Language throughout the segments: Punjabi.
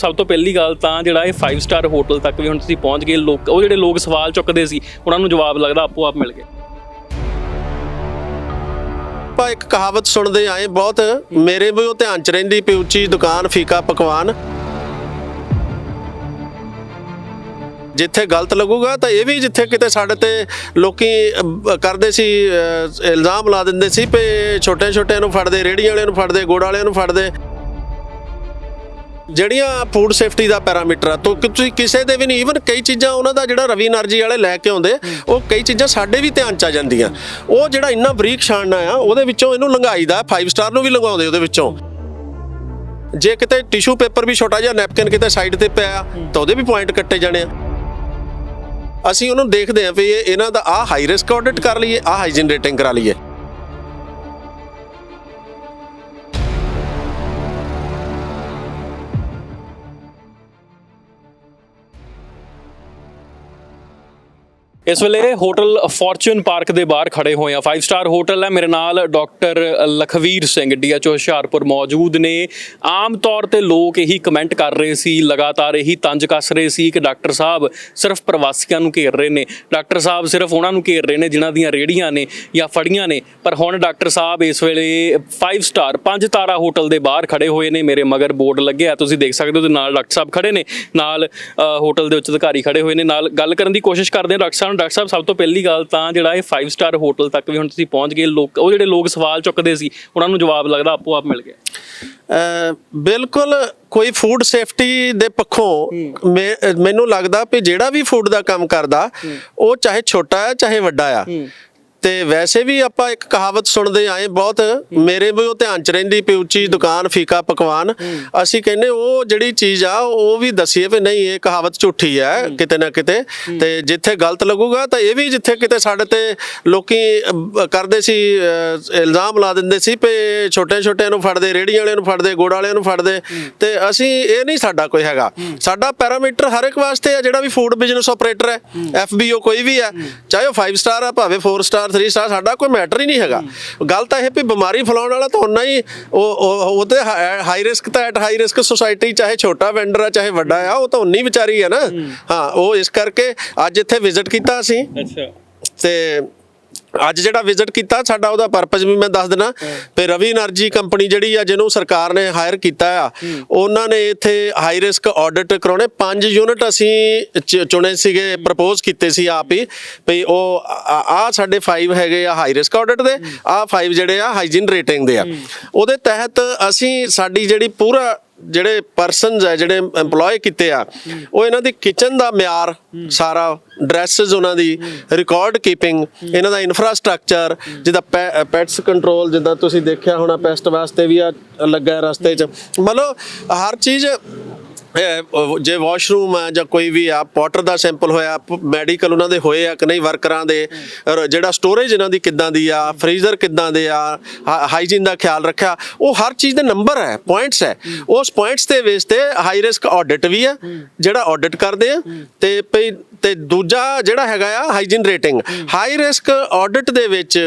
ਸਭ ਤੋਂ ਪਹਿਲੀ ਗੱਲ ਤਾਂ ਜਿਹੜਾ ਇਹ 5 ਸਟਾਰ ਹੋਟਲ ਤੱਕ ਵੀ ਹੁਣ ਤੁਸੀਂ ਪਹੁੰਚ ਗਏ, ਲੋਕ ਉਹ ਜਿਹੜੇ ਲੋਕ ਸਵਾਲ ਚੁੱਕਦੇ ਸੀ, ਉਹਨਾਂ ਨੂੰ ਜਵਾਬ ਲੱਗਦਾ ਆਪੋ ਆਪ ਮਿਲ ਗਏ ਆਪਾਂ ਇੱਕ ਕਹਾਵਤ ਸੁਣਦੇ ਆਏ, ਬਹੁਤ ਮੇਰੇ ਵੀ ਉਹ ਧਿਆਨ ਚ ਰਹਿੰਦੀ ਪਈ ਉੱਚੀ ਦੁਕਾਨ ਫੀਕਾ ਪਕਵਾਨ। ਜਿੱਥੇ ਗਲਤ ਲੱਗੂਗਾ ਤਾਂ ਇਹ ਵੀ ਜਿੱਥੇ ਕਿਤੇ ਸਾਡੇ ਤੇ ਲੋਕੀ ਕਰਦੇ ਸੀ ਇਲਜ਼ਾਮ ਲਾ ਦਿੰਦੇ ਸੀ ਪੇ ਛੋਟੇ ਛੋਟਿਆਂ ਨੂੰ ਫੜਦੇ ਰੇੜੀ ਵਾਲਿਆਂ ਨੂੰ ਫੜਦੇ, ਗੋੜ ਵਾਲਿਆਂ ਨੂੰ ਫੜਦੇ। ਜਿਹੜੀਆਂ ਫੂਡ ਸੇਫਟੀ ਦਾ ਪੈਰਾਮੀਟਰ ਆ, ਤੋ ਤੁਸੀਂ ਕਿਸੇ ਦੇ ਵੀ ਨਹੀਂ ਈਵਨ ਕਈ ਚੀਜ਼ਾਂ ਉਹਨਾਂ ਦਾ ਜਿਹੜਾ ਰਵੀ ਨਰਜੀ ਵਾਲੇ ਲੈ ਕੇ ਆਉਂਦੇ, ਉਹ ਕਈ ਚੀਜ਼ਾਂ ਸਾਡੇ ਵੀ ਧਿਆਨ ਚ ਆ ਜਾਂਦੀਆਂ। ਉਹ ਜਿਹੜਾ ਇੰਨਾ ਬਰੀਕ ਛਾਣਨਾ ਆ, ਉਹਦੇ ਵਿੱਚੋਂ ਇਹਨੂੰ ਲੰਘਾਈ ਦਾ 5 ਸਟਾਰ ਨੂੰ ਵੀ ਲੰਘਾਉਂਦੇ ਉਹਦੇ ਵਿੱਚੋਂ। ਜੇ ਕਿਤੇ ਟਿਸ਼ੂ ਪੇਪਰ ਵੀ ਛੋਟਾ ਜਿਹਾ ਨੈਪਕਿਨ ਕਿਤੇ ਸਾਈਡ ਤੇ ਪਿਆ, ਤਾਂ ਉਹਦੇ ਵੀ ਪੁਆਇੰਟ ਕੱਟੇ ਜਾਣੇ ਆ। ਅਸੀਂ ਉਹਨੂੰ ਦੇਖਦੇ ਆਂ ਵੀ ਇਹ ਇਹਨਾਂ ਦਾ ਆ ਹਾਈ ਰਿਸਕ ਆਡਿਟ ਕਰ ਲਈਏ ਆ ਹਾਈਜਨ ਰੇਟਿੰਗ ਕਰਾ ਲਈਏ। ਇਸ ਵੇਲੇ ਹੋਟਲ ਫੋਰਚੂਨ ਪਾਰਕ ਦੇ ਬਾਹਰ ਖੜੇ ਹੋਏ ਆ 5 ਸਟਾਰ ਹੋਟਲ ਹੈ। ਮੇਰੇ ਨਾਲ ਡਾਕਟਰ ਲਖਵੀਰ ਸਿੰਘ ਡੀਐਚਓ ਹੁਸ਼ਿਆਰਪੁਰ ਮੌਜੂਦ ਨੇ। ਆਮ ਤੌਰ ਤੇ ਲੋਕ ਇਹੀ ਕਮੈਂਟ ਕਰ ਰਹੇ ਸੀ, ਲਗਾਤਾਰ ਇਹੀ ਤੰਜ ਕੱਸ ਰਹੇ ਸੀ ਕਿ ਡਾਕਟਰ ਸਾਹਿਬ ਸਿਰਫ ਪ੍ਰਵਾਸੀਆਂ ਨੂੰ ਘੇਰ ਰਹੇ ਨੇ। ਡਾਕਟਰ ਸਾਹਿਬ ਸਿਰਫ ਉਹਨਾਂ ਨੂੰ ਘੇਰ ਰਹੇ ਨੇ ਜਿਨ੍ਹਾਂ ਦੀਆਂ ਰੇੜੀਆਂ ਨੇ ਜਾਂ ਫੜੀਆਂ ਨੇ। ਪਰ ਹੁਣ ਡਾਕਟਰ ਸਾਹਿਬ ਇਸ ਵੇਲੇ 5 ਸਟਾਰ 5 ਤਾਰਾ ਹੋਟਲ ਦੇ ਬਾਹਰ ਖੜੇ ਹੋਏ ਨੇ। ਮੇਰੇ ਮਗਰ ਬੋਰਡ ਲੱਗਿਆ ਤੁਸੀਂ ਦੇਖ ਸਕਦੇ ਹੋ ਤੇ ਨਾਲ ਡਾਕਟਰ ਸਾਹਿਬ ਖੜੇ ਨੇ। ਨਾਲ ਹੋਟਲ ਦੇ ਉੱਚ ਅਧਿਕਾਰੀ ਖੜੇ ਹੋਏ ਨੇ। ਨਾਲ ਗੱਲ ਕਰਨ ਦੀ ਕੋਸ਼ਿਸ਼ ਕਰਦੇ ਹਾਂ ਡਾਕਟਰ ਨਾਲ। ਡਾਕਟਰ ਸਾਹਿਬ ਸਭ ਤੋਂ ਪਹਿਲੀ ਗੱਲ ਤਾਂ ਜਿਹੜਾ ਇਹ 5 ਸਟਾਰ ਹੋਟਲ ਤੱਕ ਵੀ ਹੁਣ ਤੁਸੀਂ ਪਹੁੰਚ ਗਏ ਲੋਕ ਉਹ ਜਿਹੜੇ ਲੋਕ ਸਵਾਲ ਚੁੱਕਦੇ ਸੀ ਉਹਨਾਂ ਨੂੰ ਜਵਾਬ ਲੱਗਦਾ ਆਪੋ ਆਪ ਮਿਲ ਗਿਆ। ਬਿਲਕੁਲ ਕੋਈ ਫੂਡ ਸੇਫਟੀ ਦੇ ਪੱਖੋਂ ਮੈਨੂੰ ਲੱਗਦਾ ਵੀ ਜਿਹੜਾ ਵੀ ਫੂਡ ਦਾ ਕੰਮ ਕਰਦਾ ਉਹ ਚਾਹੇ ਛੋਟਾ ਹੈ ਚਾਹੇ ਵੱਡਾ ਆ। ਤੇ ਵੈਸੇ ਵੀ ਆਪਾਂ ਇੱਕ ਕਹਾਵਤ ਸੁਣਦੇ ਆਏ ਬਹੁਤ ਮੇਰੇ ਵੀ ਉਹ ਧਿਆਨ ਚ ਰਹਿੰਦੀ ਪਈ ਉੱਚੀ ਦੁਕਾਨ ਫੀਕਾ ਪਕਵਾਨ। ਅਸੀਂ ਕਹਿੰਦੇ ਉਹ ਜਿਹੜੀ ਚੀਜ਼ ਆ ਉਹ ਵੀ ਦਸੀਏ ਵੀ ਨਹੀਂ ਇਹ ਕਹਾਵਤ ਝੂਠੀ ਹੈ ਕਿਤੇ ਨਾ ਕਿਤੇ। ਤੇ ਜਿੱਥੇ ਗਲਤ ਲੱਗੂਗਾ ਤਾਂ ਇਹ ਵੀ ਜਿੱਥੇ ਕਿਤੇ ਸਾਡੇ ਤੇ ਲੋਕੀ ਕਰਦੇ ਸੀ ਇਲਜ਼ਾਮ ਲਾ ਦਿੰਦੇ ਸੀ ਪੇ ਛੋਟੇ ਛੋਟਿਆਂ ਨੂੰ ਫੜਦੇ ਰੇੜੀ ਵਾਲਿਆਂ ਨੂੰ ਫੜਦੇ ਗੁੜ ਵਾਲਿਆਂ ਨੂੰ ਫੜਦੇ। ਤੇ ਅਸੀਂ ਇਹ ਨਹੀਂ ਸਾਡਾ ਕੋਈ ਹੈਗਾ। ਸਾਡਾ ਪੈਰਾਮੀਟਰ ਹਰ ਇੱਕ ਵਾਸਤੇ ਹੈ ਜਿਹੜਾ ਵੀ ਫੂਡ ਬਿਜ਼ਨਸ ਆਪਰੇਟਰ ਹੈ ਐਫਬੀਓ ਕੋਈ ਵੀ ਹੈ। ਚਾਹੇ ਉਹ 5 ਸਟਾਰ ਆ ਭਾਵੇਂ 4 ਸਟਾਰ 3 ਸਟਾਰ ਸਾਡਾ ਕੋਈ ਮੈਟਰ ਹੀ ਨਹੀਂ ਹੈਗਾ। ਗੱਲ ਤਾਂ ਇਹ ਵੀ ਬਿਮਾਰੀ ਫੈਲਾਉਣ ਵਾਲਾ ਤਾਂ ਉਹਨਾਂ ਹੀ ਉਹ ਉਹ ਤੇ ਹਾਈ ਰਿਸਕ ਤਾਂ ਐਟ ਹਾਈ ਰਿਸਕ ਸੁਸਾਇਟੀ ਚਾਹੇ ਛੋਟਾ ਵੈਂਡਰ ਆ ਚਾਹੇ ਵੱਡਾ ਆ ਉਹ ਤਾਂ ਉਨੀ ਵਿਚਾਰੀ ਹੈ ਨਾ। ਹਾਂ। ਉਹ ਇਸ ਕਰਕੇ ਅੱਜ ਇੱਥੇ ਵਿਜ਼ਿਟ ਕੀਤਾ ਅਸੀਂ। ਅੱਛਾ। ਤੇ ਅੱਜ ਜਿਹੜਾ ਵਿਜ਼ਿਟ ਕੀਤਾ ਸਾਡਾ ਉਹਦਾ ਪਰਪਸ ਵੀ ਮੈਂ ਦੱਸ ਦਿੰਦਾ ਤੇ ਰਵੀ એનર્ਜੀ ਕੰਪਨੀ ਜਿਹੜੀ ਆ ਜਿਹਨੂੰ ਸਰਕਾਰ ਨੇ ਹਾਇਰ ਕੀਤਾ ਆ ਉਹਨਾਂ ਨੇ ਇੱਥੇ ਹਾਈ ਰਿਸਕ ਆਡਿਟ ਕਰਾਉਣੇ। 5 ਯੂਨਿਟ ਅਸੀਂ ਚੁਣੇ ਸੀਗੇ ਪ੍ਰਪੋਜ਼ ਕੀਤੇ ਸੀ ਆਪ ਹੀ ਵੀ ਉਹ ਆ ਸਾਡੇ 5 ਹੈਗੇ ਆ ਹਾਈ ਰਿਸਕ ਆਡਿਟ ਦੇ ਆ 5 ਜਿਹੜੇ ਆ ਹਾਈਜੀਨ ਰੇਟਿੰਗ ਦੇ ਆ। ਉਹਦੇ ਤਹਿਤ ਅਸੀਂ ਸਾਡੀ ਜਿਹੜੀ ਪੂਰਾ ਜਿਹੜੇ ਪਰਸਨਸ ਹੈ ਜਿਹੜੇ EMPLOY ਕੀਤੇ ਆ, ਉਹ ਇਹਨਾਂ ਦੀ ਕਿਚਨ ਦਾ ਮਿਆਰ, ਸਾਰਾ ਡਰੈਸਸ ਉਹਨਾਂ ਦੀ ਰਿਕਾਰਡ ਕੀਪਿੰਗ ਇਹਨਾਂ ਦਾ ਇਨਫਰਾਸਟ੍ਰਕਚਰ ਜਿੱਦਾਂ ਪੈਟਸ ਕੰਟਰੋਲ ਜਿੱਦਾਂ ਤੁਸੀਂ ਦੇਖਿਆ ਹੋਣਾ ਪੈਸਟ ਵਾਸਤੇ ਵੀ ਆ, ਲੱਗਾ ਰਸਤੇ 'ਚ। ਮਤਲਬ ਹਰ ਚੀਜ਼ ਜੇ ਵਾਸ਼ਰੂਮ ਆ ਜਾਂ ਕੋਈ ਵੀ ਆ ਵਾਟਰ ਦਾ ਸੈਂਪਲ ਹੋਇਆ ਮੈਡੀਕਲ ਉਹਨਾਂ ਦੇ ਹੋਏ ਆ ਕਿ ਨਹੀਂ ਵਰਕਰਾਂ ਦੇ ਜਿਹੜਾ ਸਟੋਰੇਜ ਇਹਨਾਂ ਦੀ ਕਿੱਦਾਂ ਦੀ ਆ ਫ੍ਰੀਜ਼ਰ ਕਿੱਦਾਂ ਦੇ ਆ ਹਾਈਜੀਨ ਦਾ ਖਿਆਲ ਰੱਖਿਆ ਉਹ ਹਰ ਚੀਜ਼ ਦੇ ਨੰਬਰ ਹੈ ਪੁਆਇੰਟਸ ਹੈ। ਉਸ ਪੁਆਇੰਟਸ ਦੇ ਬੇਸ ਤੇ ਹਾਈ ਰਿਸਕ ਆਡਿਟ ਵੀ ਆ ਜਿਹੜਾ ਆਡਿਟ ਕਰਦੇ ਆ ਤੇ ਪਈ ਤੇ ਦੂਜਾ ਜਿਹੜਾ ਹੈਗਾ ਆ hygiene rating high risk audit ਦੇ ਵਿੱਚ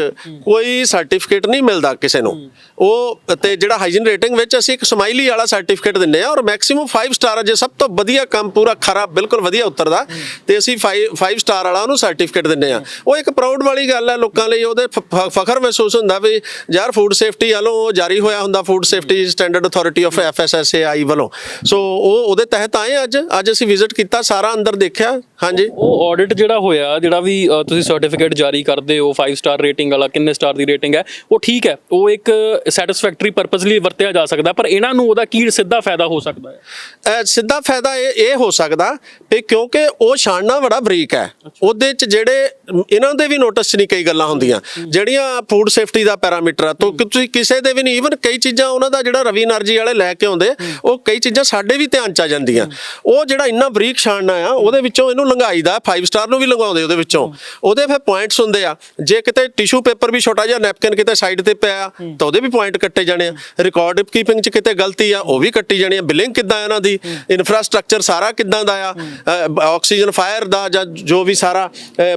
ਕੋਈ ਸਰਟੀਫਿਕੇਟ ਨਹੀਂ ਮਿਲਦਾ ਕਿਸੇ ਨੂੰ। ਉਹ ਤੇ ਜਿਹੜਾ ਹਾਈਜੀਨ ਰੇਟਿੰਗ ਵਿੱਚ ਅਸੀਂ ਇੱਕ ਸਮਾਈਲੀ ਵਾਲਾ ਸਰਟੀਫਿਕੇਟ ਦਿੰਨੇ ਆ ਔਰ ਮੈਕਸਿਮਮ 5 ਸਟਾਰ ਜੇ ਸਭ ਤੋਂ ਵਧੀਆ ਕੰਮ ਪੂਰਾ ਖਰਾ ਬਿਲਕੁਲ ਵਧੀਆ ਉਤਰਦਾ ਤੇ ਅਸੀਂ 5 5 ਸਟਾਰ ਵਾਲਾ ਉਹਨੂੰ ਸਰਟੀਫਿਕੇਟ ਦਿੰਨੇ ਆ। ਉਹ ਇੱਕ ਪ੍ਰਾਊਡ ਵਾਲੀ ਗੱਲ ਹੈ ਲੋਕਾਂ ਲਈ ਉਹਦੇ ਫਖਰ ਮਹਿਸੂਸ ਹੁੰਦਾ ਵੀ ਯਾਰ ਫੂਡ ਸੇਫਟੀ ਵੱਲੋਂ ਉਹ ਜਾਰੀ ਹੋਇਆ ਹੁੰਦਾ food safety standard authority of FSSAI ਵੱਲੋਂ। ਸੋ ਉਹ ਉਹਦੇ ਤਹਿਤ ਆਏ ਅੱਜ। ਅੱਜ ਅਸੀਂ ਵਿਜ਼ਿਟ ਕੀਤਾ ਸਾਰਾ ਅੰਦਰ ਦੇਖਿਆ। ਹਾਂਜੀ। ਜੀ ਉਹ ਆਡਿਟ ਜਿਹੜਾ ਹੋਇਆ ਜਿਹੜਾ ਵੀ ਤੁਸੀਂ ਸਰਟੀਫਿਕੇਟ ਜਾਰੀ ਕਰਦੇ ਹੋ 5 ਸਟਾਰ ਰੇਟਿੰਗ ਵਾਲਾ ਕਿੰਨੇ ਸਟਾਰ ਦੀ ਰੇਟਿੰਗ ਹੈ ਉਹ ਠੀਕ ਹੈ। ਉਹ ਇੱਕ ਸੈਟੀਸਫੈਕਟਰੀ ਪਰਪਸ ਲਈ ਵਰਤਿਆ ਜਾ ਸਕਦਾ ਪਰ ਇਹਨਾਂ ਨੂੰ ਉਹਦਾ ਕੀ ਸਿੱਧਾ ਫਾਇਦਾ ਹੋ ਸਕਦਾ ਹੈ? ਸਿੱਧਾ ਫਾਇਦਾ ਇਹ ਇਹ ਹੋ ਸਕਦਾ ਵੀ ਕਿਉਂਕਿ ਉਹ ਛਾਣਨਾ ਬੜਾ ਬਰੀਕ ਹੈ। ਉਹਦੇ ਚ ਜਿਹੜੇ ਇਹਨਾਂ ਦੇ ਵੀ ਨੋਟਿਸ 'ਚ ਨਹੀਂ ਕਈ ਗੱਲਾਂ ਹੁੰਦੀਆਂ। ਜਿਹੜੀਆਂ ਫੂਡ ਸੇਫਟੀ ਦਾ ਪੈਰਾਮੀਟਰ ਆ ਤੋ ਤੁਸੀਂ ਕਿਸੇ ਦੇ ਵੀ ਨਹੀਂ ਈਵਨ ਕਈ ਚੀਜ਼ਾਂ ਉਹਨਾਂ ਦਾ ਜਿਹੜਾ ਰਵੀ ਨਰਜੀ ਵਾਲੇ ਲੈ ਕੇ ਆਉਂਦੇ ਉਹ ਕਈ ਚੀਜ਼ਾਂ ਸਾਡੇ ਵੀ ਧਿਆਨ ਚ ਆ ਜਾਂਦੀਆਂ। ਉਹ ਜਿਹੜਾ ਇੰਨਾ ਬਰੀਕ ਛਾਣਨਾ ਆ ਉਹਦੇ ਵਿੱਚੋਂ ਇਹਨੂੰ ਲੰਘਾ ਲਗਾਈਦਾ 5 ਸਟਾਰ ਨੂੰ ਵੀ ਲਗਾਉਂਦੇ ਉਹਦੇ ਵਿੱਚੋਂ। ਉਹਦੇ ਫਿਰ ਪੁਆਇੰਟਸ ਹੁੰਦੇ ਆ। ਜੇ ਕਿਤੇ ਟਿਸ਼ੂ ਪੇਪਰ ਵੀ ਛੋਟਾ ਜਿਹਾ ਨੈਪਕਿਨ ਕਿਤੇ ਸਾਈਡ ਤੇ ਪਿਆ ਤਾਂ ਉਹਦੇ ਵੀ ਪੁਆਇੰਟ ਕੱਟੇ ਜਾਣੇ ਆ। ਰਿਕਾਰਡ ਕੀਪਿੰਗ 'ਚ ਕਿਤੇ ਗਲਤੀ ਆ ਉਹ ਵੀ ਕੱਟੀ ਜਾਣੀ ਆ। ਬਿਲਿੰਗ ਕਿੱਦਾਂ ਇਹਨਾਂ ਦੀ? ਇਨਫਰਾਸਟ੍ਰਕਚਰ ਸਾਰਾ ਕਿੱਦਾਂ ਦਾ ਆ? ਆਕਸੀਜਨ ਫਾਇਰ ਦਾ ਜਾਂ ਜੋ ਵੀ ਸਾਰਾ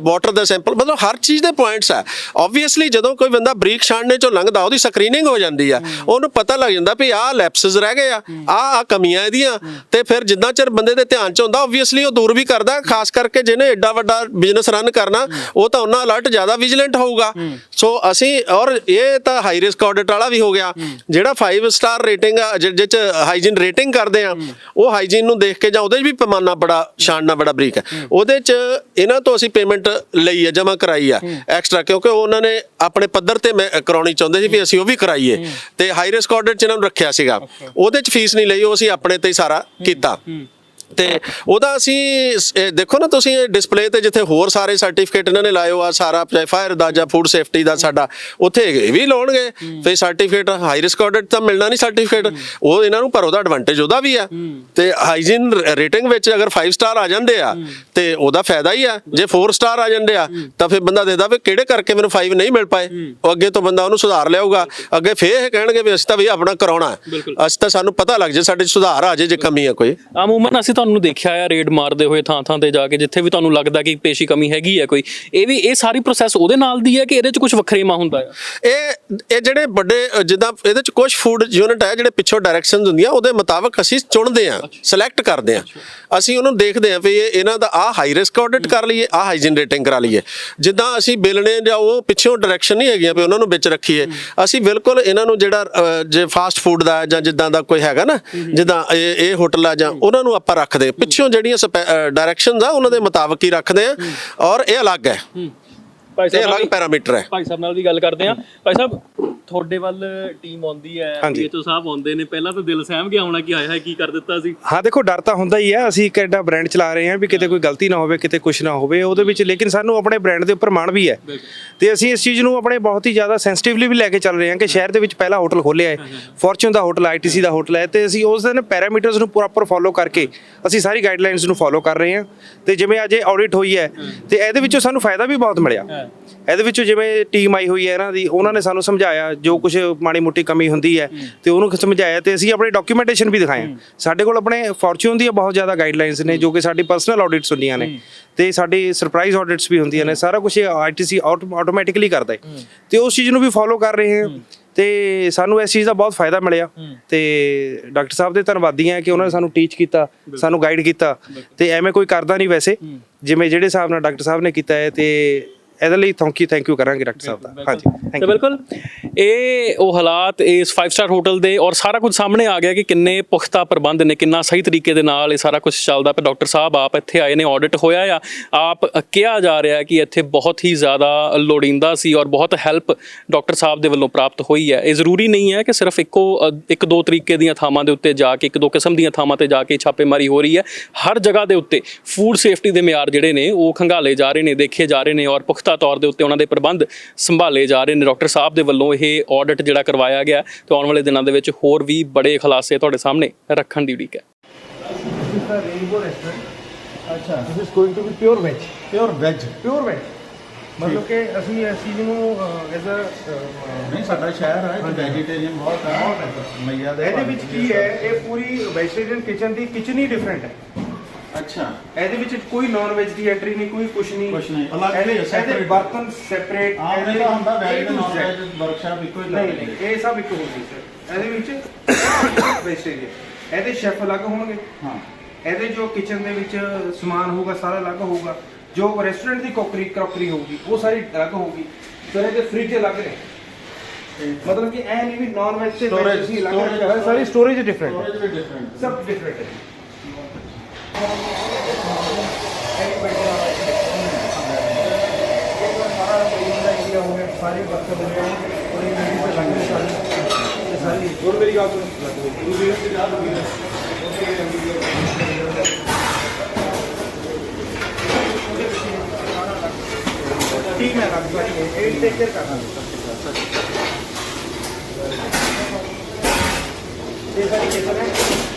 ਵਾਟਰ ਦਾ ਸੈਂਪਲ ਮਤਲਬ ਹਰ ਚੀਜ਼ ਦੇ ਪੁਆਇੰਟਸ ਆ। ਆਬਵੀਅਸਲੀ ਜਦੋਂ ਕੋਈ ਬੰਦਾ ਬਰੀਕ ਛਾਣਨੇ ਚੋਂ ਲੰਘਦਾ ਉਹਦੀ ਸਕਰੀਨਿੰਗ ਹੋ ਜਾਂਦੀ ਆ। ਉਹਨੂੰ ਪਤਾ ਲੱਗ ਜਾਂਦਾ ਵੀ ਆਹ ਲੈਪਸਸ ਰਹਿ ਗਏ ਆ ਆਹ ਆ ਕਮੀਆਂ ਇਹਦੀਆਂ। ਤੇ ਫਿਰ ਜਿੰਨਾ ਚਿਰ ਬੰਦੇ ਦੇ ਧਿਆਨ ਚ ਹੁੰਦਾ ਆਬਵੀਅਸਲੀ ਉਹ ਦੂਰ ਵੀ ਕਰਦਾ ਖਾਸ ਕਰਕੇ ਜਿਹਨੇ ਐਡਾ ਵੱਡਾ ਬਿਜ਼ਨਸ ਰਨ ਕਰਨਾ ਉਹ ਤਾਂ ਉਹਨਾਂ ਅਲਰਟ ਜ਼ਿਆਦਾ ਵਿਜੀਲੈਂਟ ਹੋਊਗਾ। ਸੋ ਅਸੀਂ ਔਰ ਇਹ ਤਾਂ ਹਾਈ ਰਿਸਕ ਆਡਿਟ ਵਾਲਾ ਵੀ ਹੋ ਗਿਆ। ਜਿਹੜਾ 5 ਸਟਾਰ ਰੇਟਿੰਗ ਚ ਹਾਈਜੀਨ ਰੇਟਿੰਗ ਕਰਦੇ ਆ ਉਹ ਹਾਈਜੀਨ ਨੂੰ ਦੇਖ ਕੇ ਜਾਂ ਉਹਦੇ ਵੀ ਪੈਮਾਨਾ ਬੜਾ ਛਾਣਨਾ ਬੜਾ ਬਰੀਕ ਹੈ। ਉਹਦੇ ਚ ਇਹਨਾਂ ਤੋਂ ਅਸੀਂ ਪੇਮੈਂਟ ਲਈ ਹੈ ਜਮ੍ਹਾਂ ਕਰਾਈ ਆ। ਐਕਸਟਰਾ ਕਿਉਂਕਿ ਉਹਨਾਂ ਨੇ ਆਪਣੇ ਪੱਧਰ ਤੇ ਮੈਂ ਕਰਾਉਣੀ ਚਾਹੁੰਦੇ ਸੀ ਵੀ ਅਸੀਂ ਉਹ ਵੀ ਕਰਾਈਏ। ਤੇ ਹਾਈ ਰਿਸਕ ਆਡਿਟ ਚ ਇਹਨਾਂ ਨੂੰ ਰੱਖਿਆ ਸੀਗਾ। ਉਹਦੇ ਚ ਫੀਸ ਨਹੀਂ ਲਈ ਉਹ ਅਸੀਂ ਆਪਣੇ ਤੇ ਹੀ ਸਾਰਾ ਕੀਤਾ। ਤੇ ਉਹਦਾ ਅਸੀਂ ਸ- ਇਹ ਦੇਖੋ ਨਾ ਤੁਸੀਂ ਡਿਸਪਲੇ ਤੇ ਜਿੱਥੇ ਹੋਰ ਸਾਰੇ ਸਰਟੀਫਿਕੇਟ ਇਹਨਾਂ ਨੇ ਲਾਏ ਹੋ ਆ ਸਾਰਾ ਫਾਇਰ ਦਾ ਜਾਂ ਫੂਡ ਸੇਫਟੀ ਦਾ ਸਾਡਾ ਉੱਥੇ ਇਹ ਵੀ ਲਾਉਣਗੇ। ਫੇ ਸਰਟੀਫਿਕੇਟ ਹਾਈ ਰਿਸਕ ਆਡਿਟ ਤਾਂ ਮਿਲਣਾ ਨਹੀਂ ਸਰਟੀਫਿਕੇਟ ਉਹ ਇਹਨਾਂ ਨੂੰ ਪਰ ਉਹਦਾ ਐਡਵਾਂਟੇਜ ਉਹਦਾ ਵੀ ਆ। ਤੇ ਹਾਈਜੀਨ ਰੇਟਿੰਗ ਵਿੱਚ ਅਗਰ 5 ਸਟਾਰ ਆ ਜਾਂਦੇ ਆ ਤੇ ਉਹਦਾ ਫਾਇਦਾ ਹੀ ਆ। ਜੇ 4 ਸਟਾਰ ਆ ਜਾਂਦੇ ਆ ਤਾਂ ਫਿਰ ਬੰਦਾ ਦੇਖਦਾ ਵੀ ਕਿਹੜੇ ਕਰਕੇ ਮੈਨੂੰ 5 ਨਹੀਂ ਮਿਲ ਪਾਏ। ਉਹ ਅੱਗੇ ਤੋਂ ਬੰਦਾ ਉਹਨੂੰ ਸੁਧਾਰ ਲਿਆਊਗਾ। ਅੱਗੇ ਫੇਰ ਇਹ ਕਹਿਣਗੇ ਵੀ ਅਸੀਂ ਤਾਂ ਵੀ ਆਪਣਾ ਕਰਾਉਣਾ। ਹੈ ਅਸੀਂ ਤਾਂ ਸਾਨੂੰ ਪਤਾ ਲੱਗ ਜੇ ਸਾਡੇ 'ਚ ਸੁਧਾਰ ਆ ਜੇ ਜੇ ਕਮੀ ਆ ਕੋਈ। ਅਮੂਮਨ ਅਸੀਂ ਤੁਹਾਨੂੰ ਦੇਖਿਆ ਆ ਰੇਡ ਮਾਰਦੇ ਹੋਏ ਥਾਂ ਥਾਂ ਤੇ ਜਾ ਕੇ ਜਿੱਥੇ ਵੀ ਤੁਹਾਨੂੰ ਲੱਗਦਾ ਕਿ ਪੇਸ਼ੀ ਕਮੀ ਹੈਗੀ ਹੈ ਕੋਈ ਇਹ ਵੀ ਇਹ ਸਾਰੀ ਪ੍ਰੋਸੈਸ ਉਹਦੇ ਨਾਲ ਦੀ ਹੈ ਕਿ ਇਹਦੇ ਚ ਕੁਝ ਵੱਖਰੇਵਾ ਹੁੰਦਾ ਆ? ਇਹ ਇਹ ਜਿਹੜੇ ਵੱਡੇ ਜਿੱਦਾਂ ਇਹਦੇ ਚ ਕੁਝ ਫੂਡ ਯੂਨਿਟ ਹੈ ਜਿਹੜੇ ਪਿੱਛੋਂ ਡਾਇਰੈਕਸ਼ਨਸ ਹੁੰਦੀਆਂ ਉਹਦੇ ਮੁਤਾਬਕ ਅਸੀਂ ਚੁਣਦੇ ਆ ਸਿਲੈਕਟ ਕਰਦੇ ਆ। ਅਸੀਂ ਉਹਨੂੰ ਦੇਖਦੇ ਆ ਵੀ ਇਹ ਇਹਨਾਂ ਦਾ ਆ ਹਾਈ ਰਿਸਕ ਆਡਿਟ ਕਰ ਲਈਏ ਆ ਹਾਈਜੀਨ ਰੇਟਿੰਗ ਕਰਾ ਲਈਏ। ਜਿੱਦਾਂ ਅਸੀਂ ਬਿਲਣੇ ਜਾਂ ਉਹ ਪਿੱਛੋਂ ਡਾਇਰੈਕਸ਼ਨ ਨਹੀਂ ਹੈਗੀਆਂ ਵੀ ਉਹਨਾਂ ਨੂੰ ਵਿੱਚ ਰੱਖੀਏ ਅਸੀਂ ਬਿਲਕੁਲ ਇਹਨਾਂ ਨੂੰ ਜਿਹੜਾ ਜੇ ਫਾਸਟ ਫੂਡ ਦਾ ਜਾਂ ਜਿੱਦਾਂ ਦਾ ਕੋਈ ਹੈਗਾ ਨਾ ਜਿੱਦਾਂ ਇਹ ਇਹ ਹੋਟਲ ਆ ਜਾਂ ਉਹਨਾਂ ਨੂੰ ਆਪਾਂ ਰੱਖਦੇ ਪਿੱਛੋਂ ਜਿਹੜੀਆਂ ਡਾਇਰੈਕਸ਼ਨਸ ਆ ਉਹਨਾਂ ਦੇ ਮੁਤਾਬਕ ਹੀ ਰੱਖਦੇ ਆ ਔਰ ਇਹ ਅਲੱਗ ਹੈ। ਭਾਈ ਇਹ ਅਲੱਗ ਪੈਰਾਮੀਟਰ ਹੈ। ਭਾਈ ਸਾਹਿਬ ਨਾਲ ਵੀ ਗੱਲ ਕਰਦੇ ਆ। ਭਾਈ ਸਾਹਿਬ ਤੁਹਾਡੇ ਵੱਲ ਟੀਮ ਆਉਂਦੀ ਹੈ ਹਾਂਜੀ। ਡੀਐਚਓ ਸਾਹਿਬ ਆਉਂਦੇ ਨੇ। ਪਹਿਲਾਂ ਤਾਂ ਦਿਲ ਸਹਿਮ ਗਿਆ ਹੋਣਾ ਕਿ ਹਾਏ ਹਾਏ ਕੀ ਕਰ ਦਿੱਤਾ ਸੀ। ਹਾਂ ਦੇਖੋ ਡਰ ਤਾਂ ਹੁੰਦਾ ਹੀ ਹੈ। ਅਸੀਂ ਇੱਕ ਐਡਾ ਬ੍ਰਾਂਡ ਚਲਾ ਰਹੇ ਹਾਂ ਵੀ ਕਿਤੇ ਕੋਈ ਗਲਤੀ ਨਾ ਹੋਵੇ ਕਿਤੇ ਕੁਝ ਨਾ ਹੋਵੇ ਉਹਦੇ ਵਿੱਚ। ਲੇਕਿਨ ਸਾਨੂੰ ਆਪਣੇ ਬ੍ਰਾਂਡ ਦੇ ਉੱਪਰ ਮਾਣ ਵੀ ਹੈ। ਤੇ ਅਸੀਂ ਇਸ ਚੀਜ਼ ਨੂੰ ਆਪਣੇ ਬਹੁਤ ਹੀ ਜ਼ਿਆਦਾ ਸੈਂਸਿਟਿਵਲੀ ਵੀ ਲੈ ਕੇ ਚੱਲ ਰਹੇ ਹਾਂ ਕਿ ਸ਼ਹਿਰ ਦੇ ਵਿੱਚ ਪਹਿਲਾ ਹੋਟਲ ਖੋਲ੍ਹਿਆ ਹੈ ਫੋਰਚੂਨ ਦਾ ਹੋਟਲ ਆਈਟੀਸੀ ਦਾ ਹੋਟਲ ਹੈ ਤੇ ਅਸੀਂ ਉਸ ਦਿਨ ਪੈਰਾਮੀਟਰਸ ਨੂੰ ਪ੍ਰੋਪਰ ਫੋਲੋ ਕਰਕੇ ਅਸੀਂ ਸਾਰੀ ਗਾਈਡਲਾਈਨਸ ਨੂੰ ਫੋਲੋ ਕਰ ਰਹੇ ਹਾਂ ਤੇ ਜਿਵੇਂ ਅੱਜ ਇਹ ਆਡਿਟ ਹੋਈ ਹੈ ਤੇ ਇਹਦੇ ਵਿੱਚੋਂ ਸਾਨੂੰ ਫਾਇਦਾ ਵੀ ਬਹੁਤ ਮਿਲਿਆ। ਇਹਦੇ ਵਿੱਚੋਂ ਜਿਵੇਂ ਟੀਮ ਆਈ ਹੋਈ ਹੈ ਇਹਨਾਂ ਦੀ ਉਹਨਾਂ ਨੇ ਸਾਨੂੰ ਸਮਝਾਇਆ ਜੋ ਕੁਝ ਮਾੜੀ ਮੋਟੀ ਕਮੀ ਹੁੰਦੀ ਹੈ ਤੇ ਉਹਨੂੰ ਸਮਝਾਇਆ ਤੇ ਅਸੀਂ ਆਪਣੀ ਡਾਕੂਮੈਂਟੇਸ਼ਨ ਵੀ ਦਿਖਾਇਆ ਸਾਡੇ ਕੋਲ ਆਪਣੇ ਫੋਰਚੂਨ ਦੀਆਂ ਬਹੁਤ ਜ਼ਿਆਦਾ ਗਾਈਡਲਾਈਨਸ ਨੇ ਜੋ ਕਿ ਸਾਡੀ ਪਰਸਨਲ ਆਡਿਟਸ ਹੁੰਦੀਆਂ ਨੇ ਤੇ ਸਾਡੀ ਸਰਪ੍ਰਾਈਜ਼ ਆਡਿਟਸ ਵੀ ਹੁੰਦੀਆਂ ਨੇ ਸਾਰਾ ਕੁਝ ਆਈਟੀਸੀ ਆਟੋਮੈਟਿਕਲੀ ਕਰਦਾ ਹੈ। ਤੇ ਉਸ ਚੀਜ਼ ਨੂੰ ਵੀ ਫੋਲੋ ਕਰ ਰਹੇ ਹਾਂ। ਤੇ ਸਾਨੂੰ ਇਸ ਚੀਜ਼ ਦਾ ਬਹੁਤ ਫਾਇਦਾ ਮਿਲਿਆ। ਤੇ ਡਾਕਟਰ ਸਾਹਿਬ ਦੇ ਧੰਨਵਾਦੀ ਹਾਂ ਕਿ ਉਹਨਾਂ ਨੇ ਸਾਨੂੰ ਟੀਚ ਕੀਤਾ, ਸਾਨੂੰ ਗਾਈਡ ਕੀਤਾ। ਤੇ ਐਵੇਂ ਕੋਈ ਕਰਦਾ ਨਹੀਂ ਵੈਸੇ। ਜਿਵੇਂ ਜਿਹੜੇ ਹਿਸਾਬ ਨਾਲ ਡਾਕਟਰ ਸਾਹਿਬ ਨੇ ਕੀਤਾ ਹੈ ਤੇ ਇਹਦੇ ਲਈ ਥੈਂਕ ਯੂ ਥੈਂਕ ਯੂ ਕਰਾਂਗੇ ਡਾਕਟਰ ਸਾਹਿਬ ਦਾ। ਹਾਂਜੀ ਥੈਂਕ ਤੇ ਯੂ ਬਿਲਕੁਲ। ਇਹ ਉਹ ਹਾਲਾਤ ਇਸ 5 ਸਟਾਰ ਹੋਟਲ ਦੇ ਔਰ ਸਾਰਾ ਕੁਝ ਸਾਹਮਣੇ ਆ ਗਿਆ ਕਿ ਕਿੰਨੇ ਪੁਖਤਾ ਪ੍ਰਬੰਧ ਨੇ ਕਿੰਨਾ ਸਹੀ ਤਰੀਕੇ ਦੇ ਨਾਲ ਇਹ ਸਾਰਾ ਕੁਝ ਚੱਲਦਾ ਪਿਆ। ਡਾਕਟਰ ਸਾਹਿਬ ਆਪ ਇੱਥੇ ਆਏ ਨੇ ਆਡਿਟ ਹੋਇਆ ਆ। ਆਪ ਕਿਹਾ ਜਾ ਰਿਹਾ ਕਿ ਇੱਥੇ ਬਹੁਤ ਹੀ ਜ਼ਿਆਦਾ ਲੋੜੀਂਦਾ ਸੀ ਔਰ ਬਹੁਤ ਹੈਲਪ ਡਾਕਟਰ ਸਾਹਿਬ ਦੇ ਵੱਲੋਂ ਪ੍ਰਾਪਤ ਹੋਈ ਹੈ। ਇਹ ਜ਼ਰੂਰੀ ਨਹੀਂ ਹੈ ਕਿ ਸਿਰਫ ਇੱਕੋ ਅ, ਇੱਕ ਦੋ ਤਰੀਕੇ ਦੀਆਂ ਥਾਵਾਂ ਦੇ ਉੱਤੇ ਜਾ ਕੇ ਇੱਕ ਦੋ ਕਿਸਮ ਦੀਆਂ ਥਾਵਾਂ ਤੇ ਜਾ ਕੇ ਛਾਪੇਮਾਰੀ ਹੋ ਰਹੀ ਹੈ। ਹਰ ਜਗ੍ਹਾ ਦੇ ਉੱਤੇ ਫੂਡ ਸੇਫਟੀ ਦੇ ਮਿਆਰ ਜਿਹੜੇ ਨੇ ਉਹ ਖੰਗਾਲੇ ਜਾ ਰਹੇ ਨੇ ਦੇਖੇ ਜਾ ਰਹੇ ਨੇ ਔਰ ਪੁਖਤਾ ਤੌਰ ਦੇ ਉੱਤੇ ਉਹਨਾਂ ਦੇ ਪ੍ਰਬੰਧ ਸੰਭਾਲੇ ਜਾ ਰਹੇ ਨੇ। ਡਾਕਟਰ ਸਾਹਿਬ ਦੇ ਵੱਲੋਂ ਇਹ ਆਡਿਟ ਜਿਹੜਾ ਕਰਵਾਇਆ ਗਿਆ ਤੇ ਆਉਣ ਵਾਲੇ ਦਿਨਾਂ ਦੇ ਵਿੱਚ ਹੋਰ ਵੀ ਬੜੇ ਖੁਲਾਸੇ ਤੁਹਾਡੇ ਸਾਹਮਣੇ ਰੱਖਣ ਦੀ ਉਡੀਕ ਹੈ। Rainbow Restaurant. ਅੱਛਾ This is going to be pure veg. Pure veg Pure veg. ਮਤਲਬ ਕਿ ਅਸੀਂ ਇਸ ਚੀਜ਼ ਨੂੰ ਐਜ਼ ਅ ਨਹੀਂ ਸਾਡਾ ਸ਼ਹਿਰ ਹੈ ਤੇ ਵੈਜੀਟੇਰੀਅਨ ਬਹੁਤ ਹੈ। ਮਈਆ ਦੇ ਇਹਦੇ ਵਿੱਚ ਕੀ ਹੈ ਇਹ ਪੂਰੀ ਵੈਜੀਟੇਰੀਅਨ ਕਿਚਨ ਦੀ ਕਿਚਨ ਹੀ ਡਿਫਰੈਂਟ ਹੈ। ਅੱਛਾ। ਇਹਦੇ ਵਿੱਚ ਕੋਈ ਨਾਨ ਵੈਜ ਦੀ ਐਂਟਰੀ ਨਹੀਂ ਕੋਈ ਕੁਝ ਨਹੀਂ। ਕੁਛ ਨਹੀਂ, ਅਲੱਗ ਹੀ ਹੈ, ਇਹਦੇ separate। ਬਰਤਨ ਸੈਪਰੇਟ ਆਮ ਜਿਹੜਾ ਹੁੰਦਾ ਵੈਜ ਨਾਨ ਵੈਜ ਵਰਕਸ਼ਾਪ ਇੱਕੋ ਹੀ ਨਹੀਂ ਲੱਗਦੀ ਨਹੀਂ ਇਹ ਸਭ ਇੱਕ ਹੋ ਗਈ ਸਰ ਇਹਦੇ ਵਿੱਚ ਵੈਜੀਟੇਰੀਅਨ ਇਹਦੇ ਸ਼ੈਫ ਅਲੱਗ ਹੋਣਗੇ। ਹਾਂ। ਇਹਦੇ ਜੋ ਕਿਚਨ ਦੇ ਵਿੱਚ ਸਮਾਨ ਹੋਊਗਾ ਸਾਰਾ ਅਲੱਗ ਹੋਊਗਾ। ਜੋ ਰੈਸਟੋਰੈਂਟ ਦੀ ਕੋਕਰੀ ਕਰੋਕਰੀ ਹੋਊਗੀ ਉਹ ਸਾਰੀ ਅਲੱਗ ਹੋਊਗੀ। ਫਿਰ ਇਹਦੇ ਫ੍ਰਿਜ ਅਲੱਗ ਨੇ। ਮਤਲਬ ਕਿ ਐ ਨਹੀਂ ਵੀ ਨਾਨ ਵੈਜ ਤੇ ਵੈਜ Storage- ਤੁਸੀਂ ਅਲੱਗ storage- ਰੱਖਿਆ ਹੋਇਆ, ਸਾਰੀ ਸਟੋਰੇਜ ਡਿਫਰੈਂਟ ਹੈ। ਸਟੋਰੇਜ ਵੀ ਡਿਫਰੈਂਟ ਸਭ ਡਿਫਰੈਂਟ ਹੈ। ਸਾਰੇ ਬਰਤਨ ਬਣੇ ਹੋਣਗੇ ਔਰ ਇਹ ਮੇਰੀ ਤੇ ਲੱਗ ਰਹੀ ਸਾਰੀ ਇਹ ਸਾਰੀ ਹੋਰ ਮੇਰੀ ਗੱਲ ਸੁਣ ਟੀਮ ਹੈ ਲੱਗ ਸਾਰੀ ਇਹ ਇਹ ਟੇਕ ਕੇਅਰ ਕਰਨਾ ਇਹ ਸਾਰੀ ਕਿਚਨ ਹੈ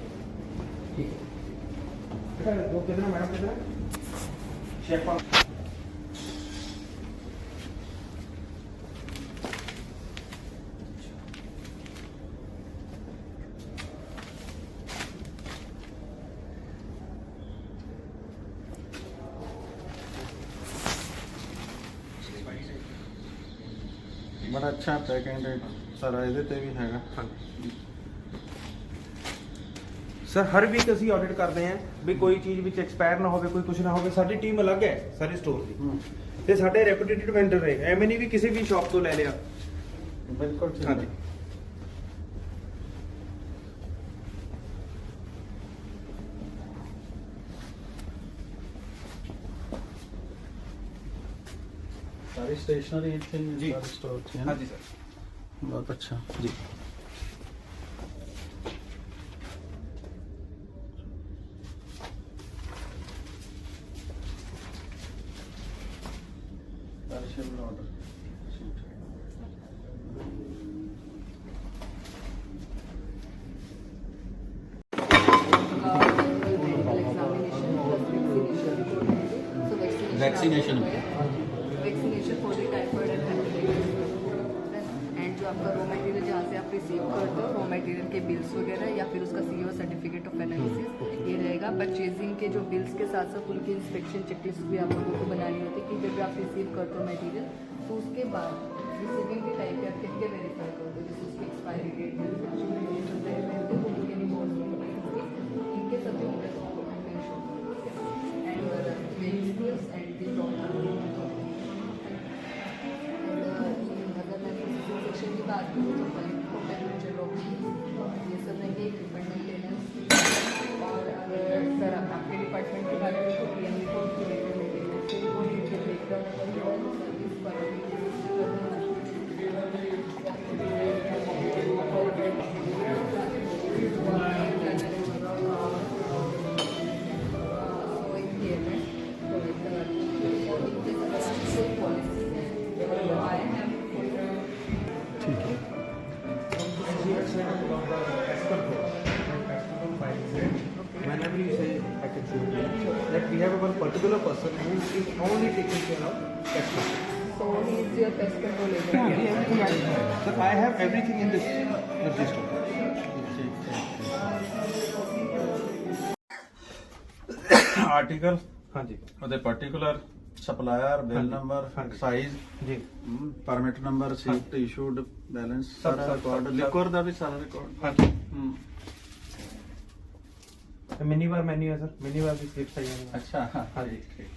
ਹੈ ਬੇਟਾ ਉਹ ਕਿਤਨਾ ਮੈਡਮ ਕਿਤਨਾ ਸ਼ੈਫ ਬੜਾ ਅੱਛਾ ਪੈਕਿੰਗ ਰੇਟ ਸਾਰਾ ਹਰ ਵੀਕ ਅਸੀਂ ਆਡਿਟ ਕਰਦੇ ਹਾਂ ਵੀ ਕੋਈ ਚੀਜ਼ ਵਿੱਚ ਐਕਸਪਾਇਰ ਨਾ ਹੋਵੇ ਕੋਈ ਕੁਝ ਨਾ ਹੋਵੇ। ਸਾਡੀ ਟੀਮ ਅਲੱਗ ਹੈ ਸਾਰੇ ਸਟੋਰ ਦੀ। ਤੇ ਸਾਡੇ ਰੈਪਿਊਟੇਡ ਵੈਂਡਰ ਨੇ ਐਵੇਂ ਨਹੀਂ ਵੀ ਕਿਸੇ ਵੀ ਸ਼ਾਪ ਤੋਂ ਲੈ ਲਿਆ। ਬਿਲਕੁਲ ਠੀਕ ਹਾਂਜੀ। ਹੈ ਸਾਰੀ ਸਟੇਸ਼ਨਰੀ ਇੱਥੇ ਹੀ ਜੀ। ਸਾਰੇ ਸਟੋਰ 'ਚ ਹੈ ਨਾ? ਹਾਂਜੀ ਸਰ special order. Vaccination. जो बिल्स के साथ साथ उनकी इंस्पेक्शन चेकलिस्ट भी आप लोगों को बनानी होती है कि जब आप रिसीव करते हो मटेरियल तो उसके बाद रिसीविंग के टाइम पे आप किन के वेरीफाई करते हो जैसे उसकी एक्सपायरी डेट इनके सभी तो शो and uh, the अगर मैं सेक्शन की बात करूँ तो ਆਰਟੀਕਲ ਹਾਂਜੀ। ਉਹਦੇ ਪਾਰਟਿਕੂਲਰ ਸਪਲਾਇਰ ਬਿਲ ਨੰਬਰ ਹਾਂਜੀ। ਸਾਈਜ਼ ਜੀ। Permit number sheet issued balance ਸਭ- ਸਾਰਾ ਸਭ- ਰਿਕਾਰਡ ਸਭ- ਲਿਕਵਰ ਦਾ ਵੀ ਸਾਰਾ ਰਿਕਾਰਡ ਹਾਂਜੀ। ਤੇ ਮਿਨੀ ਵਾਰ ਮੈਨੂ ਹੈ ਸਰ ਮਿਨੀ ਵਾਰ ਦੀ ਸਲਿੱਪ ਆਈ ਹੈ। ਅੱਛਾ ਹਾਂਜੀ। ਠੀਕ ਠੀਕ।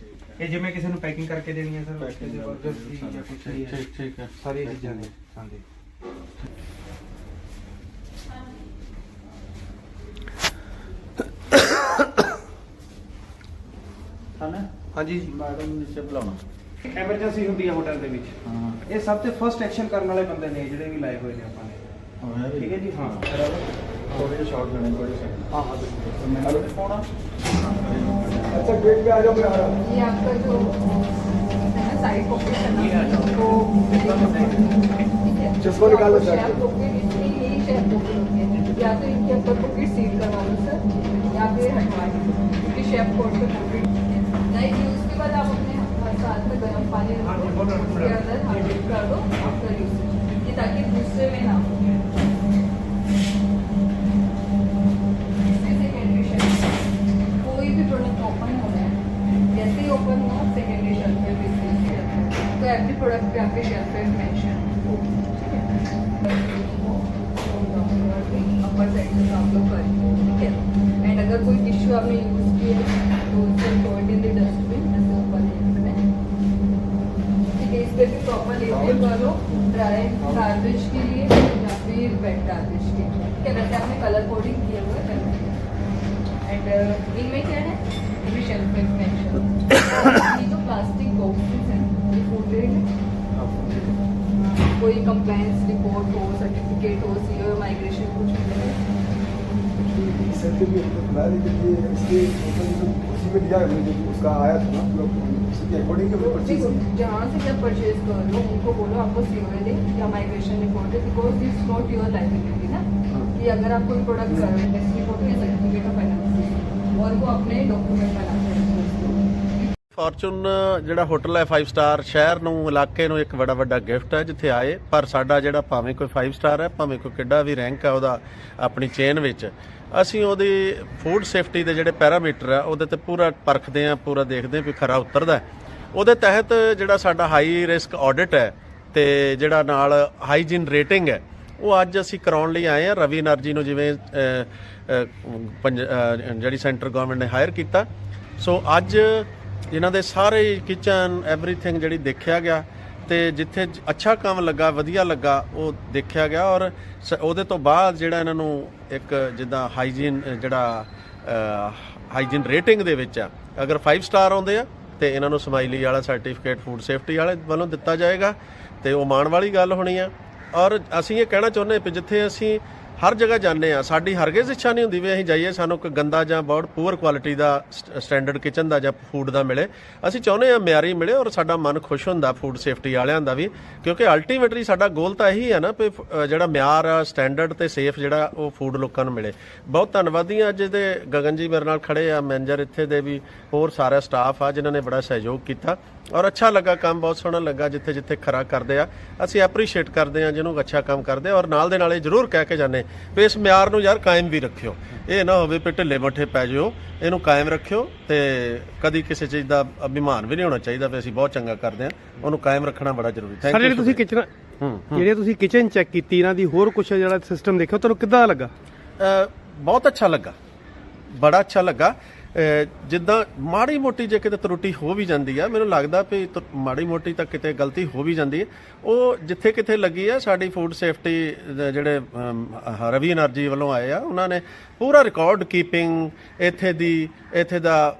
ਠੀਕ ਹੈ। ਇਹ ਜਿਵੇਂ ਕਿਸੇ ਨੂੰ ਪੈਕਿੰਗ ਕਰਕੇ ਦੇਣੀ ਹੈ ਸਰ Packing ਕਿਸੇ ਦਾ ਜਾਂ ਕੁਛ ਵੀ ਹੈ। ਠੀਕ ਠੀਕ ਹੈ। ਸਾਰੀ ਚੀਜ਼ਾਂ ਨੇ। ਹਾਂਜੀ। ਹਾਂ ਹਾਂਜੀ ਮੈਡਮ ਨੀਚੇ ਬੁਲਾਉਣਾ ਐਮਰਜੈਂਸੀ ਹੁੰਦੀ ਹੈ ਹੋਟਲ ਦੇ ਵਿੱਚ ਹਾਂ ਇਹ ਸਭ ਤੋਂ ਫਰਸਟ ਐਕਸ਼ਨ ਕਰਨ ਵਾਲੇ ਬੰਦੇ ਨੇ ਜਿਹੜੇ ਵੀ ਲਾਏ ਹੋਏ ਨੇ ਆਪਾਂ ਨੇ ਹੋਇਆ ਵੀ ਠੀਕ ਹੈ ਜੀ, ਹਾਂ। ਥੋੜੇ ਜਿਹਾ ਸ਼ਾਰਟ ਲੈਣੇ ਥੋੜੇ ਸੈਕਿੰਡ ਹਾਂ ਹਾਂ ਬਿਲਕੁਲ ਮੈਨੂੰ ਵੀ ਪਾਉਣਾ अच्छा गेट पे आ जाओ मैं आ रहा हूँ ये आपका जो है ना साइड पॉकेट है ना तो ठीक है चश्मा निकालो तो सर। शेफ पॉकेट इसमें यही शेफ पॉकेट होती है या तो इनके ऊपर पॉकेट सील करवा लो सर या फिर हटवा लो क्योंकि शेफ कोट पे पॉकेट फिर उसके बाद आप अपने हाथ- साथ में गर्म पानी हाँ रखो। उसके अंदर हाथ कर दो आफ्टर यूज़ ये ताकि दूसरे में ना हो। कोई भी प्रोडक्ट ओपन हो रहा है जैसे ही ओपन हुआ सेकेंडरी शेल्फ पे बिज़नेस तो एवरी प्रोडक्ट पे आपके शेल्फ पे मेंशन अपर करो ड्राई गार्बेज के लिए या फिर वेट गार्बेज के लिए। है वैसे आपने कलर कोडिंग किया हुआ है? एंड इनमें क्या है? शेल्फ ये जो प्लास्टिक बॉक्सेस हैं, ये है? कोई कंप्लायंस रिपोर्ट हो सर्टिफिकेट हो सीओ माइग्रेशन कुछ भी है? उसका आया था ना उसके अकॉर्डिंग जहाँ से जब परचेज कर लो उनको बोलो आपको सीओ दे या माइग्रेशन रिपोर्ट है because this not your liability ना कि अगर आप कोई प्रोडक्ट कर रहे हैं टेस्ट रिपोर्ट या सर्टिफिकेट ऑफ़ फाइनेंस और वो अपने डॉक्यूमेंट हैं ਫਾਰਚੂਨ, ਜਿਹੜਾ ਹੋਟਲ ਹੈ 5 ਸਟਾਰ ਸ਼ਹਿਰ ਨੂੰ, ਇਲਾਕੇ ਨੂੰ ਇੱਕ ਬੜਾ ਵੱਡਾ ਗਿਫਟ ਹੈ, ਜਿੱਥੇ ਆਏ। ਪਰ ਸਾਡਾ ਜਿਹੜਾ ਭਾਵੇਂ ਕੋਈ 5 ਸਟਾਰ ਹੈ, ਭਾਵੇਂ ਕੋਈ ਕਿੱਡਾ ਵੀ ਰੈਂਕ ਹੈ, ਉਹਦਾ ਆਪਣੀ ਚੇਨ ਵਿੱਚ। ਅਸੀਂ ਉਹਦੀ ਫੂਡ ਸੇਫਟੀ ਦੇ ਜਿਹੜੇ ਪੈਰਾਮੀਟਰ ਆ, ਉਹਦੇ ਤੇ ਪੂਰਾ ਪਰਖਦੇ ਆ ਪੂਰਾ ਦੇਖਦੇ ਆ ਵੀ ਖਰਾ ਉਤਰਦਾ ਉਹਦੇ ਤਹਿਤ ਜਿਹੜਾ ਸਾਡਾ ਹਾਈ ਰਿਸਕ ਆਡਿਟ ਹੈ, ਤੇ ਜਿਹੜਾ ਨਾਲ ਹਾਈਜੀਨ ਰੇਟਿੰਗ ਹੈ, ਉਹ ਅੱਜ ਅਸੀਂ ਕਰਾਉਣ ਲਈ ਆਏ ਆ ਰਵੀ એનર્ਜੀ ਨੂੰ ਜਿਵੇਂ ਜਿਹੜੀ ਸੈਂਟਰ ਗਵਰਨਮੈਂਟ ਨੇ ਹਾਇਰ ਕੀਤਾ। ਸੋ ਅੱਜ ਇਹਨਾਂ ਦੇ ਸਾਰੇ ਕਿਚਨ ਐਵਰੀਥਿੰਗ ਜਿਹੜੀ ਦੇਖਿਆ ਗਿਆ ਤੇ ਜਿੱਥੇ ਅੱਛਾ ਕੰਮ ਲੱਗਾ, ਵਧੀਆ ਲੱਗਾ, ਉਹ ਦੇਖਿਆ ਗਿਆ ਔਰ ਸ- ਉਹਦੇ ਤੋਂ ਬਾਅਦ ਜਿਹੜਾ ਇਹਨਾਂ ਨੂੰ ਇੱਕ ਜਿੱਦਾਂ ਹਾਈਜੀਨ ਜਿਹੜਾ ਹਾਈਜੀਨ ਰੇਟਿੰਗ ਦੇ ਵਿੱਚ ਆ। ਅਗਰ 5 ਸਟਾਰ ਆਉਂਦੇ ਆ, ਤੇ ਇਹਨਾਂ ਨੂੰ ਸਮਾਈਲੀ ਵਾਲਾ ਸਰਟੀਫਿਕੇਟ ਫੂਡ ਸੇਫਟੀ ਵਾਲੇ ਵੱਲੋਂ ਦਿੱਤਾ ਜਾਏਗਾ ਤੇ ਉਹ ਮਾਣ ਵਾਲੀ ਗੱਲ ਹੋਣੀ ਆ। ਔਰ ਅਸੀਂ ਇਹ ਕਹਿਣਾ ਚਾਹੁੰਦੇ ਹਾਂ ਕਿ ਜਿੱਥੇ ਅਸੀਂ ਹਰ ਜਗ੍ਹਾ ਜਾਂਦੇ ਆ ਸਾਡੀ ਹਰਗਿਜ਼ ਇੱਛਾ ਨਹੀਂ ਹੁੰਦੀ ਵੀ ਅਸੀਂ ਜਾਈਏ, ਸਾਨੂੰ ਕੋਈ ਗੰਦਾ ਜਾਂ ਬਹੁਤ ਪੂਅਰ ਕੁਆਲਿਟੀ ਦਾ ਸਟੈਂਡਰਡ ਕਿਚਨ ਦਾ ਜਾਂ ਫੂਡ ਦਾ ਮਿਲੇ। ਅਸੀਂ ਚਾਹੁੰਦੇ ਆ ਮਿਆਰੀ ਮਿਲੇ ਔਰ ਸਾਡਾ ਮਨ ਖੁਸ਼ ਹੁੰਦਾ ਫੂਡ ਸੇਫਟੀ ਵਾਲਿਆਂ ਦਾ ਵੀ, ਕਿਉਂਕਿ ਅਲਟੀਮੇਟਲੀ ਸਾਡਾ ਗੋਲ ਤਾਂ ਇਹੀ ਹੈ ਨਾ ਵੀ ਜਿਹੜਾ ਮਿਆਰ ਆ ਸਟੈਂਡਰਡ ਤੇ ਸੇਫ ਜਿਹੜਾ ਉਹ ਫੂਡ ਲੋਕਾਂ ਨੂੰ ਮਿਲੇ। ਬਹੁਤ ਧੰਨਵਾਦੀ ਆ ਅੱਜ ਦੇ ਗਗਨ ਜੀ ਮੇਰੇ ਨਾਲ ਖੜੇ ਆ। ਮੈਨੇਜਰ ਇੱਥੇ ਦੇ ਵੀ ਹੋਰ ਸਾਰਾ ਸਟਾਫ ਆ ਜਿਨ੍ਹਾਂ ਨੇ ਬੜਾ ਸਹਿਯੋਗ ਕੀਤਾ। ਔਰ ਅੱਛਾ ਲੱਗਾ ਕੰਮ ਬਹੁਤ ਸੋਹਣਾ ਲੱਗਾ ਜਿੱਥੇ ਜਿੱਥੇ ਖਰਾ ਕਰਦੇ ਆ। ਅਸੀਂ ਐਪਰੀਸ਼ੀਏਟ ਕਰਦੇ ਆ ਜਿਹਨੂੰ ਅੱਛਾ ਕੰਮ ਕਰਦੇ ਔਰ ਨਾਲ ਦੇ ਨਾਲ ਇਹ ਜ਼ਰੂਰ ਕਹਿ ਕੇ ਜਾਂਦੇ ਵੀ ਇਸ ਮਿਆਰ ਨੂੰ ਯਾਰ ਕਾਇਮ ਵੀ ਰੱਖਿਓ। ਇਹ ਨਾ ਹੋਵੇ ਵੀ ਢਿੱਲੇ ਮੱਠੇ ਪੈ ਜਿਓ ਇਹਨੂੰ ਕਾਇਮ ਰੱਖਿਓ ਤੇ ਕਦੀ ਕਿਸੇ ਚੀਜ਼ ਦਾ ਅਭਿਮਾਨ ਵੀ ਨਹੀਂ ਹੋਣਾ ਚਾਹੀਦਾ ਵੀ ਅਸੀਂ ਬਹੁਤ ਚੰਗਾ ਕਰਦੇ ਆ ਉਹਨੂੰ ਕਾਇਮ ਰੱਖਣਾ ਬੜਾ ਜ਼ਰੂਰੀ। ਥੈਂਕ ਸਰ ਯੂ ਜਿਹੜੀ ਤੁਸੀਂ ਕਿਚਨ ਜਿਹੜੇ ਤੁਸੀਂ ਕਿਚਨ ਚੈੱਕ ਕੀਤੀ ਇਹਨਾਂ ਦੀ ਹੋਰ ਕੁਝ ਜਿਹੜਾ ਸਿਸਟਮ ਦੇਖਿਓ ਤੁਹਾਨੂੰ ਕਿੱਦਾਂ ਲੱਗਾ? ਬਹੁਤ ਅੱਛਾ ਲੱਗਾ। ਬੜਾ ਅੱਛਾ ਲੱਗਾ। ਜਿੱਦਾਂ ਮਾੜੀ ਮੋਟੀ ਜੇ ਕਿਤੇ ਤਰੁੱਟੀ ਹੋ ਵੀ ਜਾਂਦੀ ਆ, ਮੈਨੂੰ ਲੱਗਦਾ ਵੀ ਮਾੜੀ ਮੋਟੀ ਤਾਂ ਕਿਤੇ ਗਲਤੀ ਹੋ ਵੀ ਜਾਂਦੀ ਹੈ ਉਹ ਜਿੱਥੇ ਕਿਤੇ ਲੱਗੀ ਆ, ਸਾਡੀ ਫੂਡ ਸੇਫਟੀ ਜਿਹੜੇ ਰਵੀ એનર્ਜੀ ਵੱਲੋਂ ਆਏ ਆ, ਉਹਨਾਂ ਨੇ ਪੂਰਾ ਰਿਕਾਰਡ ਕੀਪਿੰਗ ਇੱਥੇ ਦੀ, ਇੱਥੇ ਦਾ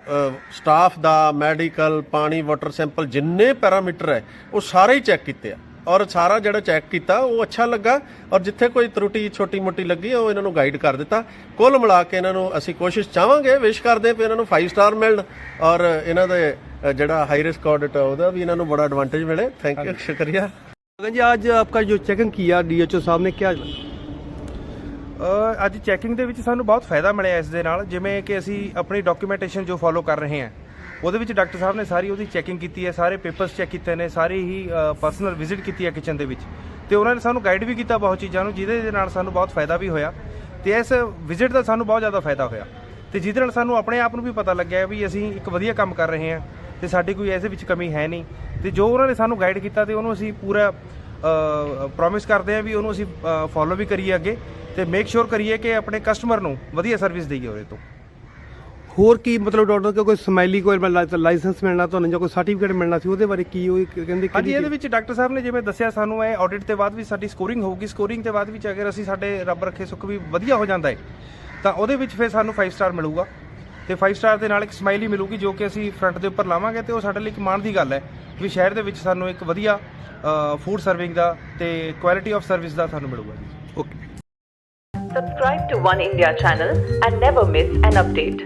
ਸਟਾਫ ਦਾ ਮੈਡੀਕਲ ਪਾਣੀ ਵਾਟਰ ਸੈਂਪਲ ਜਿੰਨੇ ਪੈਰਾਮੀਟਰ ਹੈ, ਉਹ ਸਾਰੇ ਹੀ ਚੈੱਕ ਕੀਤੇ ਆ। ਔਰ ਸਾਰਾ ਜਿਹੜਾ ਚੈੱਕ ਕੀਤਾ ਉਹ ਅੱਛਾ ਲੱਗਾ ਔਰ ਜਿੱਥੇ ਕੋਈ ਤਰੁੱਟੀ ਛੋਟੀ ਮੋਟੀ ਲੱਗੀ ਉਹ ਇਹਨਾਂ ਨੂੰ ਗਾਈਡ ਕਰ ਦਿੱਤਾ ਕੁੱਲ ਮਿਲਾ ਕੇ ਇਹਨਾਂ ਨੂੰ ਅਸੀਂ ਕੋਸ਼ਿਸ਼ ਚਾਹਾਂਗੇ ਵਿਸ਼ ਕਰਦੇ ਵੀ ਇਹਨਾਂ ਨੂੰ 5 ਸਟਾਰ ਮਿਲਣ ਔਰ ਇਹਨਾਂ ਦੇ ਅ, ਜਿਹੜਾ ਹਾਈ ਰਿਸਕ ਆਡਿਟ ਉਹਦਾ ਵੀ ਇਹਨਾਂ ਨੂੰ ਬੜਾ ਐਡਵਾਂਟੇਜ ਮਿਲੇ ਥੈਂਕ ਯੂ ਸ਼ੁਕਰੀਆ गगन जी आज आपका जो चेकिंग किया डीएचओ साहब ने क्या ਅ, ਅੱਜ ਚੈਕਿੰਗ ਦੇ ਵਿੱਚ ਸਾਨੂੰ ਬਹੁਤ ਫਾਇਦਾ ਮਿਲਿਆ ਇਸ ਦੇ ਨਾਲ ਜਿਵੇਂ ਕਿ ਅਸੀਂ ਆਪਣੀ ਡਾਕੂਮੈਂਟੇਸ਼ਨ ਜੋ ਫੋਲੋ ਕਰ ਰਹੇ ਹਾਂ ਉਹਦੇ ਵਿੱਚ ਡਾਕਟਰ ਸਾਹਿਬ ਨੇ ਸਾਰੀ ਉਹਦੀ ਚੈਕਿੰਗ ਕੀਤੀ ਹੈ, ਸਾਰੇ ਪੇਪਰਸ ਚੈੱਕ ਕੀਤੇ ਨੇ, ਸਾਰੀ ਹੀ ਪਰਸਨਲ ਵਿਜ਼ਿਟ ਕੀਤੀ ਹੈ ਕਿਚਨ ਦੇ ਵਿੱਚ। ਤੇ ਉਹਨਾਂ ਨੇ ਸਾਨੂੰ ਗਾਈਡ ਵੀ ਕੀਤਾ ਬਹੁਤ ਚੀਜ਼ਾਂ ਨੂੰ, ਜਿਹਦੇ ਦੇ ਨਾਲ ਸਾਨੂੰ ਬਹੁਤ ਫਾਇਦਾ ਵੀ ਹੋਇਆ। ਤੇ ਇਸ ਵਿਜ਼ਿਟ ਦਾ ਸਾਨੂੰ ਬਹੁਤ ਜ਼ਿਆਦਾ ਫਾਇਦਾ ਹੋਇਆ। ਤੇ ਜਿਹਦੇ ਨਾਲ ਸਾਨੂੰ ਆਪਣੇ ਆਪ ਨੂੰ ਵੀ ਪਤਾ ਲੱਗਿਆ ਵੀ ਅਸੀਂ ਇੱਕ ਵਧੀਆ ਕੰਮ ਕਰ ਰਹੇ ਹਾਂ ਤੇ ਸਾਡੀ ਕੋਈ ਐਸੇ ਵਿੱਚ ਕਮੀ ਹੈ ਨਹੀਂ। ਤੇ ਜੋ ਉਹਨਾਂ ਨੇ ਸਾਨੂੰ ਗਾਈਡ ਕੀਤਾ ਤੇ ਉਹਨੂੰ ਅਸੀਂ ਪੂਰਾ ਪ੍ਰੋਮਿਸ ਕਰਦੇ ਹਾਂ ਵੀ ਉਹਨੂੰ ਅਸੀਂ ਫੋਲੋ ਵੀ ਕਰੀਏ ਅੱਗੇ ਤੇ ਮੇਕ ਸ਼ੋਰ ਕਰੀਏ ਕਿ ਆਪਣੇ ਕਸਟਮਰ ਨੂੰ ਵਧੀਆ ਸਰਵਿਸ ਦਈਏ ਉਹਦੇ ਤੋਂ। ਹੋਰ ਕੀ ਮਤਲਬ ਡਾਕਟਰ ਕੋ ਕੋਈ ਸਮਾਈਲੀ ਕੋਈ ਲਾਇਸੈਂਸ ਮਿਲਣਾ ਤੁਹਾਨੂੰ ਜਾਂ ਕੋਈ ਸਰਟੀਫਿਕੇਟ ਮਿਲਣਾ ਸੀ ਉਹਦੇ ਬਾਰੇ ਕੀ ਉਹ ਕਹਿੰਦੇ ਹਾਂਜੀ ਇਹਦੇ ਵਿੱਚ ਡਾਕਟਰ ਸਾਹਿਬ ਨੇ ਜਿਵੇਂ ਦੱਸਿਆ ਸਾਨੂੰ ਇਹ ਆਡਿਟ ਤੇ ਬਾਅਦ ਵੀ ਸਾਡੀ ਸਕੋਰਿੰਗ ਹੋਊਗੀ। ਸਕੋਰਿੰਗ ਤੇ ਬਾਅਦ ਵਿੱਚ ਅਗਰ ਅਸੀਂ ਸਾਡੇ ਰੱਬ ਰੱਖੇ ਸੁੱਖ ਵੀ ਵਧੀਆ ਹੋ ਜਾਂਦਾ ਹੈ ਤਾਂ ਉਹਦੇ ਵਿੱਚ ਫਿਰ ਸਾਨੂੰ 5 ਸਟਾਰ ਮਿਲੂਗਾ। ਤੇ 5 ਸਟਾਰ ਦੇ ਨਾਲ ਇੱਕ ਸਮਾਈਲੀ ਮਿਲੂਗੀ ਜੋ ਕਿ ਅਸੀਂ ਫਰੰਟ ਦੇ ਉੱਪਰ ਲਾਵਾਂਗੇ ਤੇ ਉਹ ਸਾਡੇ ਲਈ ਇੱਕ ਮਾਣ ਦੀ ਗੱਲ ਹੈ ਵੀ ਸ਼ਹਿਰ ਦੇ ਵਿੱਚ ਸਾਨੂੰ ਇੱਕ ਵਧੀਆ ਫੂਡ ਸਰਵਿੰਗ ਦਾ ਤੇ ਕੁਆਲਿਟੀ ਆਫ ਸਰਵਿਸ ਦਾ ਸਾਨੂੰ ਮਿਲੂਗਾ ਜੀ। Okay Subscribe to One India channel and never miss an update.